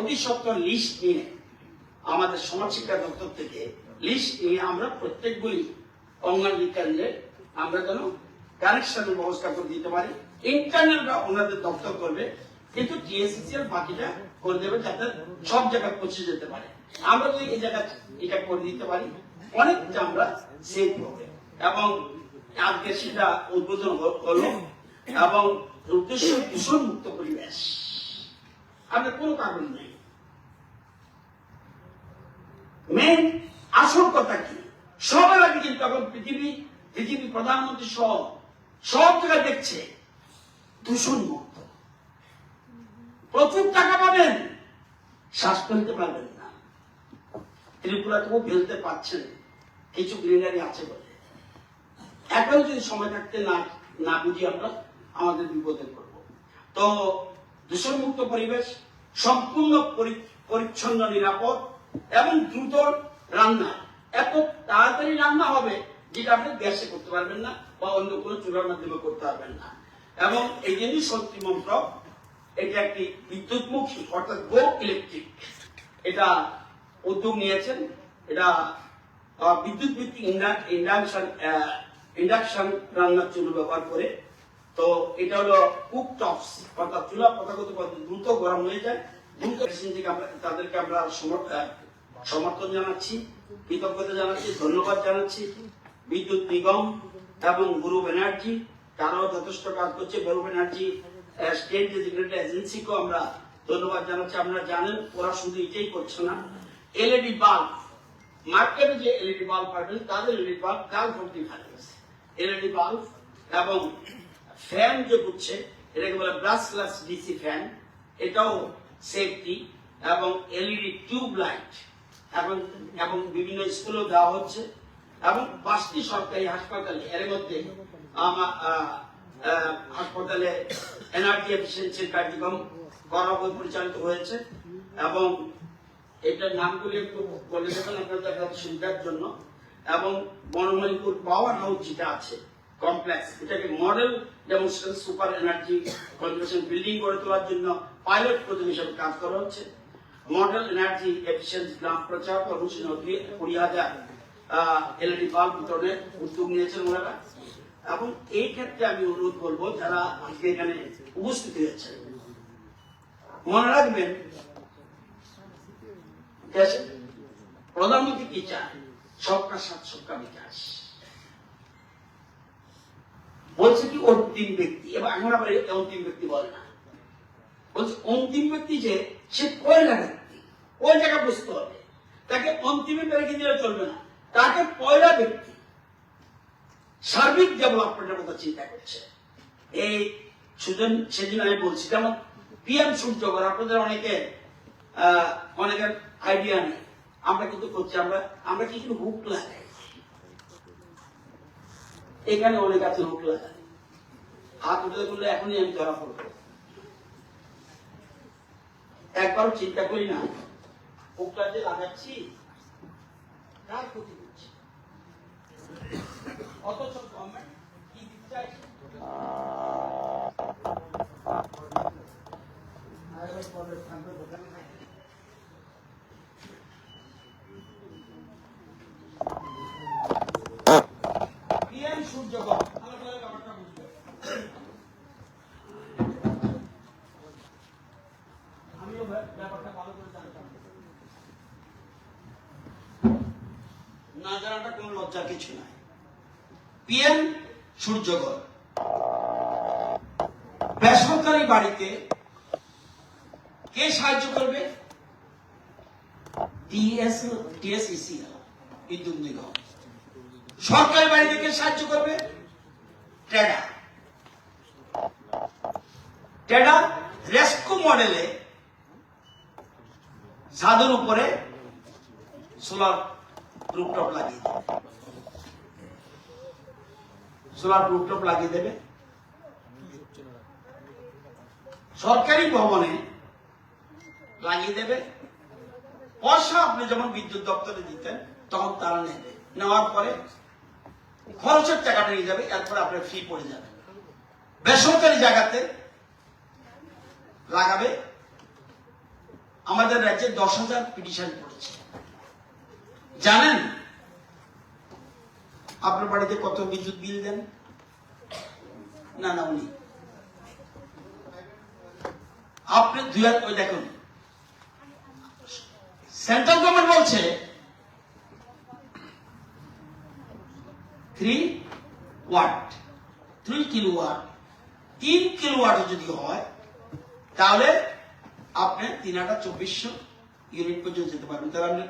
অতি সত্তর লিস্ট নিয়ে, আমাদের সমাজ শিক্ষা দপ্তর থেকে লিস্ট নিয়ে আমরা প্রত্যেকগুলি অঙ্গনওয়াড়ি আমরা যেন কানেকশনের ব্যবস্থা করে দিতে পারি। ইন্টারনেটটা ওনাদের দপ্তর করবে, কিন্তু টিএসসিসিএল বাকিটা করে দেবে যাতে সব জায়গায় পৌঁছে যেতে পারে। আমরা যদি এই জায়গা এটা করে দিতে পারি, অনেকটা আমরা সেভ হবে এবং আজকে সেটা উদ্বোধন হলো এবং উদ্দেশ্য দূষণ মুক্ত পরিবেশ। আমাদের কোনো কাগজ নেই। মেন আসল কথা কি? সবার আগে কিন্তু এখন পৃথিবী পৃথিবী প্রধানমন্ত্রী সহ সব জায়গায় দেখছে দূষণ মুক্ত। প্রচুর টাকা পাবেন, শ্বাস ফেলতে পারবেন না। ত্রিপুরাতেও ফেলতে পারছেন কিছু গ্রিনারি আছে বলে। এখন যদি সময় থাকতে না না বুঝি আমরা, আমাদের বিপদে পড়ব। তো দূষণমুক্ত পরিবেশ, সম্পূর্ণ পরিচ্ছন্ন, নিরাপদ এবং দ্রুত রান্না। এত তাড়াতাড়ি রান্না হবে, যেটা আপনি গ্যাসে করতে পারবেন না বা অন্য কোনো চুলার মাধ্যমে করতে পারবেন না। এবং এই জন্যই শক্তি মন্ত্রক এটা একটি বিদ্যুৎমুখী, অর্থাৎ গো ইলেকট্রিক এটা উদ্যোগ নিয়েছেন। এটা বিদ্যুৎ ভিত্তিক ইন্ডাকশন ইন্ডাকশন রান্নার চুলো ব্যবহার করে। তো এটা হলো কুক টপস অর্থাৎ চুলা পদ্ধতি দ্রুত গরম হয়ে যায়। দ্রুত তাদেরকে আমরা সমর্থন জানাচ্ছি, কৃতজ্ঞতা জানাচ্ছি, ধন্যবাদ জানাচ্ছি। বিদ্যুৎ নিগম এবং গুরু ব্যানার্জি, তারাও যথেষ্ট কাজ করছে। গুরু ব্যানার্জি স্টেট ডেজিগনেটেড এজেন্সিকেও আমরা ধন্যবাদ জানাচ্ছি। আপনারা জানেন, ওরা শুধু এটাই করছে না। এলইডি বাল্ব মার্কেটে যে এলইডি বাল্ব পাবেন তাদের এলইডি বাল্ব কাল ভর্তি ভালো আছে এলইডি বাল্ব এবং ফ্যান যে বুঝছে এটাকে বলে ব্রাসলেস ডিসি ফ্যান এটাও সেফটি এবং এলইডি টিউব লাইট এবং এবং বিভিন্ন স্কুলেও দেওয়া হচ্ছে। এবং পাঁচটি সরকারি হাসপাতালে, এর মধ্যে হাসপাতালে এনার্জি এফিসিয়েন্সির কার্যক্রম করা পরিচালিত হয়েছে। এবং এটার নামগুলি একটু বলে দেবেন, আপনাদের সুবিধার জন্য। এবং বনমালীপুর পাওয়ার হাউস যেটা আছে, কমপ্লেক্স, এটাকে model demonstration super energy conservation building গড়ে তোলার জন্য পাইলট প্রজেক্ট হিসেবে কাজ করা হচ্ছে। মডেল এনার্জি এফিসিয়েন্সি গ্রাম প্রচার কর্মসূচি নদী কুড়ি এলইডি বাল্ব বিতরণের উদ্যোগ নিয়েছেন ওনারা। এবং এই ক্ষেত্রে আমি অনুরোধ করব, যারা আজকে এখানে উপস্থিত হয়েছে মনে রাখবেন প্রধানমন্ত্রী কি চায়? সবকা সাথ, সবকা বিকাশ। বলছে কি অন্তিম ব্যক্তি, এবার এই অন্তিম ব্যক্তি বলে না। অন্তিম ব্যক্তি যে, সে পয়লা ব্যক্তি। ওই জায়গা বুঝতে হবে। তাকে অন্তিমে রেখে দিলে চলবে না। তাকে পয়লা ব্যক্তি। সার্বিক ডেভেলপমেন্টের কথা চিন্তা করছে। এই সুজন, সেদিন আমি বলছি, যেমন পিএম সূর্যকর, আপনাদের অনেকে অনেকের আইডিয়া নেই। আমরা কিন্তু করছি, আমরা আমরা কিছু হুক লাগাই? এখানে অনেক আছে হুক লাগাই হাত উঠে করলে এখনই আমি ধরা পড়ব। একবারও চিন্তা করি না। হুকটা যে লাগাচ্ছি, তার ক্ষতি করছি। অথচ গভর্নমেন্ট কি দিতে চাইছে আরেকবার পরের স্থানটা দোকানে থাকে। পিএম সূর্যকর ভালো করে ব্যাপারটা বুঝবে আমিও ব্যাপ- ব্যাপারটা ভালো করে জানতাম না জানাটা কোনো লজ্জার কিছু নাই। পিএম সূর্যকর বেসরকারি বাড়িতে কে সাহায্য করবে? টিএস, টিএসইসি, বিদ্যুৎ নিগম। সরকারি বাড়িতে কে সাহায্য করবে? টেডা। টেডা রেস্কো মডেলে ছাদের উপরে সোলার রুপটপ লাগিয়ে দেবে। সোলার রুপটপ লাগিয়ে দেবে। সরকারি ভবনে লাগিয়ে দেবে। পয়সা আপনি যখন বিদ্যুৎ দপ্তরে দিতেন, তখন তারা নেবে। নেওয়ার পরে খরচের টাকাটা নিয়ে যাবে, এরপরে আপনার ফি পড়ে যাবে। বেসরকারি জায়গাতে লাগাবে। আমাদের রাজ্যে দশ হাজার পিটিশন পড়েছে জানেন? আপনার বাড়িতে কত বিদ্যুৎ বিল দেন? না না উনি। আপনি দুই হাজার ওই দেখুন। সেন্ট্রাল গভর্নমেন্ট বলছে three watt three kilo watt তিন কিলো ওয়াট যদি হয় তাহলে আপনি তিন হাজার চব্বিশশো ইউনিট পর্যন্ত যেতে পারবেন। তাহলে আপনি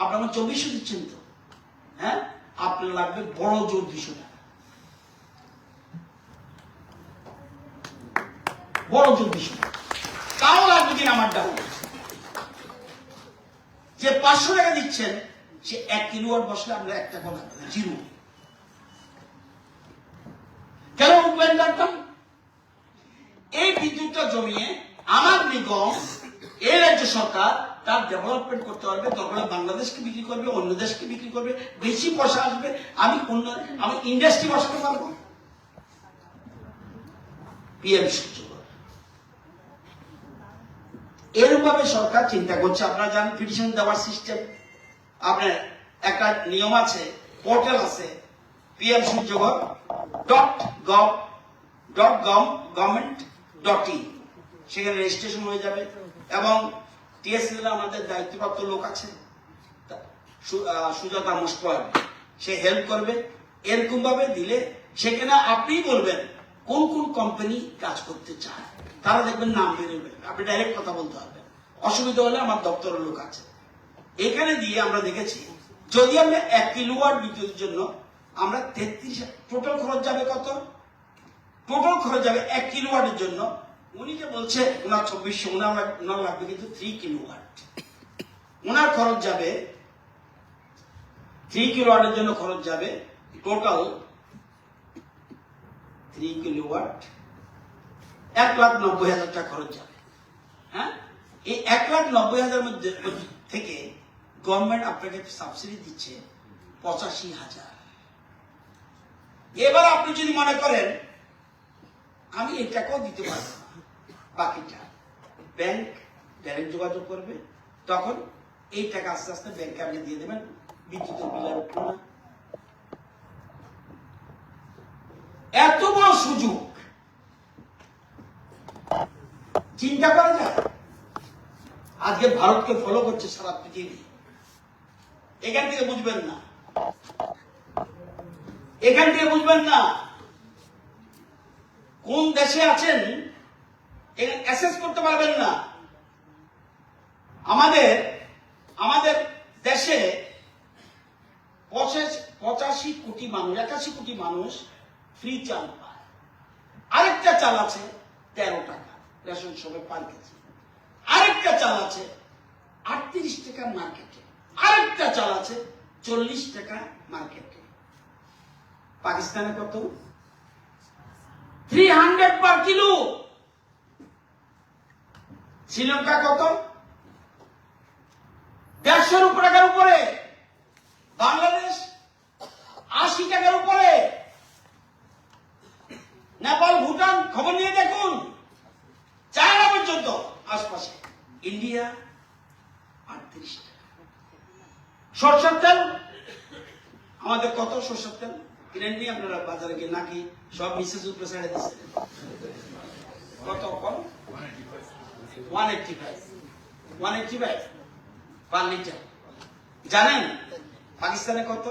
আপনি আমার চব্বিশশো দিচ্ছেন তো? হ্যাঁ? আপনার লাগবে বড় জোর দুশো টাকা। বড় জোর দুশো টাকা। তাও লাগবে কিনা আমার ডাউন যে পাঁচশো টাকা দিচ্ছেন, সে এক কিলো ওয়াট বসলে আমরা এক টাকা লাগবে না, জিরো। কেন উঠবেন এই বিদ্যুৎটা জমিয়ে আমার নিগম এই রাজ্য সরকার তার ডেভেলপমেন্ট করতে পারবে তারপরে বাংলাদেশকে বিক্রি করবে, অন্য দেশকে বিক্রি করবে, বেশি পয়সা আসবে, আমি অন্য, আমি ইন্ডাস্ট্রি বসাতে পারব? পিএম সূর্যকর এরকম সরকার চিন্তা করছে, আপনারা জানেন পিটিশন দেওয়ার সিস্টেম আপনার একটা নিয়ম আছে পোর্টাল আছে PM Suryaghar dot gov dot gov government dot in সেখানে রেজিস্ট্রেশন হয়ে যাবে। এবং টিএসএল আমাদের দায়িত্বপ্রাপ্ত লোক আছে। সুজাতা মুস্কর সে হেল্প করবে। এরকম ভাবে দিলে সেখানে আপনি বলবেন কোন কোন কোম্পানি কাজ করতে চায়। তারা দেখবেন নাম বেরোবে আপনি ডাইরেক্ট কথা বলতে পারবেন। অসুবিধা হলে আমার দপ্তরের লোক আছে। এখানে দিয়ে আমরা দেখেছি, যদি আমরা এক কিলোওয়াট বিদ্যুতের জন্য আমরা তেত্রিশ টোটাল খরচ যাবে কত? টোটাল খরচ যাবে এক কিলোওয়াটের জন্য উনি যে বলছে ওনার চব্বিশশো ওনার ওনার লাগবে কিন্তু থ্রি কিলোওয়াট ওনার খরচ যাবে থ্রি কিলোওয়াটের জন্য খরচ যাবে টোটাল থ্রি কিলোওয়াট এক লাখ নব্বই হাজার টাকা খরচ যাবে। হ্যাঁ? এই এক লাখ নব্বই হাজার মধ্যে থেকে গভর্নমেন্ট আপনাকে সাবসিডি দিচ্ছে পঁচাশি হাজার। এবার আপনি যদি মনে করেন, আমি এই টাকাও দিতে পারব বাকিটা ব্যাংক ডাইরেক্ট যোগাযোগ করবে, তখন এই টাকা আস্তে আস্তে ব্যাংকে আপনি দিয়ে দেবেন, বিদ্যুতের বিলের এত বড় সুযোগ! চিন্তা করা যায়? আজকে ভারতকে ফলো করছে সারা পৃথিবী। এখান থেকে বুঝবেন না। এখান থেকে বুঝবেন না। কোন দেশে আছেন অ্যাসেস করতে পারবেন না। আমাদের আমাদের দেশে পঁচাশি কোটি মানুষ, একাশি কোটি মানুষ ফ্রি চাল পায়। আরেকটা চাল আছে তেরো টাকা, রেশন শপে পার কেজি। আরেকটা চাল আছে আটত্রিশ টাকা মার্কেটে। আরেকটা চাল আছে চল্লিশ টাকা মার্কেটে। পাকিস্তানে কত? Three hundred per kilo Sri Lanka কত? দেড়শোর উপর টাকার উপরে? বাংলাদেশ আশি টাকার উপরে। নেপাল, ভুটান, খবর নিয়ে দেখুন। চায়না পর্যন্ত আশপাশে। ইন্ডিয়া আটত্রিশ টাকা। সরষের তেল? আমাদের কত সরষের তেল? কিনেন নি আপনারা বাজারে গিয়ে নাকি সব মিসেস উপরে ছেড়ে দিচ্ছে। কত কম? জানেন? পাকিস্তানে কত?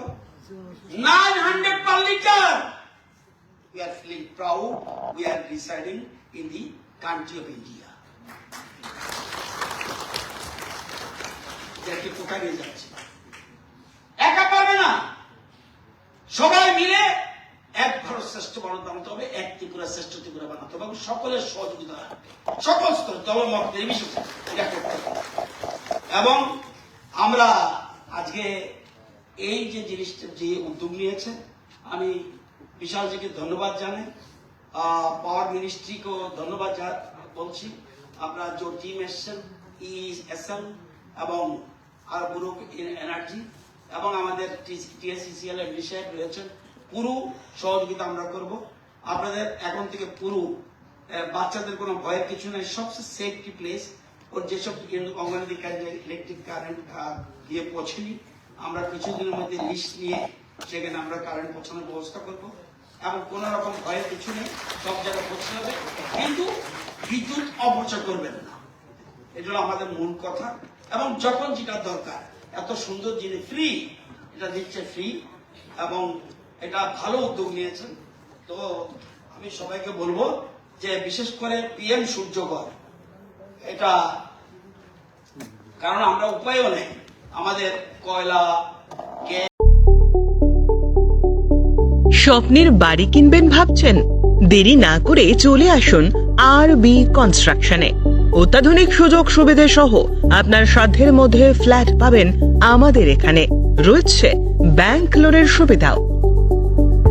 Nine hundred per litre we are feeling proud. We are residing in the country of India. এদেরকে কোথায় নিয়ে যাচ্ছে? একা পারবে না। সবাই মিলে এক ভারত শ্রেষ্ঠ ভারত বানাতে হবে এক ত্রিপুরা শ্রেষ্ঠ ত্রিপুরা বানাতে হবে এবং সকলের সহযোগিতা সকল স্তর দলমত নির্বিশেষে এবং আমরা আজকে এই যে জিনিসটা যে উদ্যোগ নিয়েছে আমি বিশালজিকে ধন্যবাদ জানাই পাওয়ার মিনিস্ট্রিকেও ধন্যবাদ বলছি আপনারা যে টিম এসছেন এম এবং আর গ্রুপ এনার্জি এবং আমাদের টিএসসিসিএল এর বিষয় রয়েছেন পুরো সহযোগিতা আমরা করব। আপনাদের এখন থেকে পুরো বাচ্চাদের কোনো ভয়ের কিছু নেই সবচেয়ে সেফটি প্লেস ওর যেসব অঙ্গনাদি কাজে ইলেকট্রিক কারেন্ট দিয়ে পৌঁছেনি, আমরা কিছুদিনের মধ্যে লিস্ট নিয়ে সেখানে আমরা কারেন্ট পৌঁছানোর ব্যবস্থা করব। এবং কোনো রকম ভয়ের কিছু নেই, সব জায়গায় পৌঁছে যাবে। কিন্তু বিদ্যুৎ অপচয় করবেন না। এটা হলো আমাদের মূল কথা। এবং যখন যেটা দরকার, এত সুন্দর জিনিস ফ্রি এটা দিচ্ছে ফ্রি এবং এটা ভালো উদ্যোগ নিয়েছেন। তো আমি সবাইকে বলব যে বিশেষ করে পিএম সূর্যগর এটা কারণ আমরা উপায়ও নেই। আমাদের কয়লা স্বপ্নের বাড়ি কিনবেন ভাবছেন? দেরি না করে চলে আসুন আর বি কনস্ট্রাকশনে অত্যাধুনিক সুযোগ সুবিধে সহ আপনার সাধ্যের মধ্যে ফ্ল্যাট পাবেন আমাদের এখানে। রয়েছে ব্যাংক লোনের সুবিধাও।